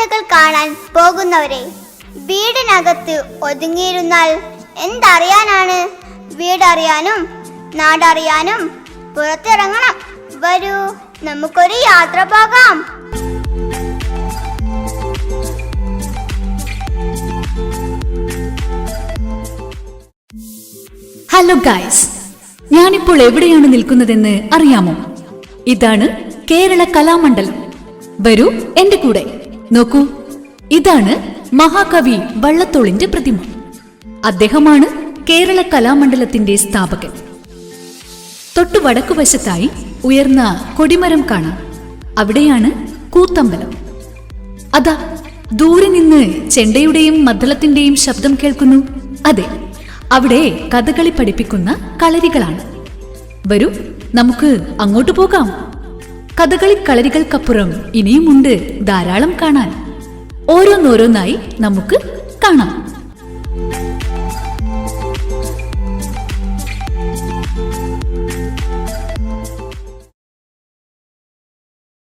കാണാൻ പോകുന്നവരെ വീടിനകത്ത് ഒതുങ്ങിയിരുന്നാൽ എന്തറിയാനാണ്? വീടറിയാനും നാടറിയാനും പുറത്തിറങ്ങണം. വരൂ നമുക്കൊരു യാത്ര പോകാം. ഹലോ ഗായ്സ് ഞാനിപ്പോൾ എവിടെയാണ് നിൽക്കുന്നതെന്ന് അറിയാമോ? ഇതാണ് കേരള കലാമണ്ഡലം. വരൂ എന്റെ കൂടെ. നോക്കൂ ഇതാണ് മഹാകവി വള്ളത്തോളിന്റെ പ്രതിമ. അദ്ദേഹമാണ് കേരള കലാമണ്ഡലത്തിന്റെ സ്ഥാപകൻ. തൊട്ടു വടക്കുവശത്തായി ഉയർന്ന കൊടിമരം കാണാം. അവിടെയാണ് കൂത്തമ്പലം. അതാ ദൂരെ നിന്ന് ചെണ്ടയുടെയും മദ്ദളത്തിന്റെയും ശബ്ദം കേൾക്കുന്നു. അതെ അവിടെ കഥകളി പഠിപ്പിക്കുന്ന കളരികളാണ്. വരൂ നമുക്ക് അങ്ങോട്ട് പോകാം. കഥകളി കളരികൾക്കപ്പുറം ഇനിയുമുണ്ട് ധാരാളം കാണാൻ. ഓരോന്നോരോന്നായി നമുക്ക് കാണാം.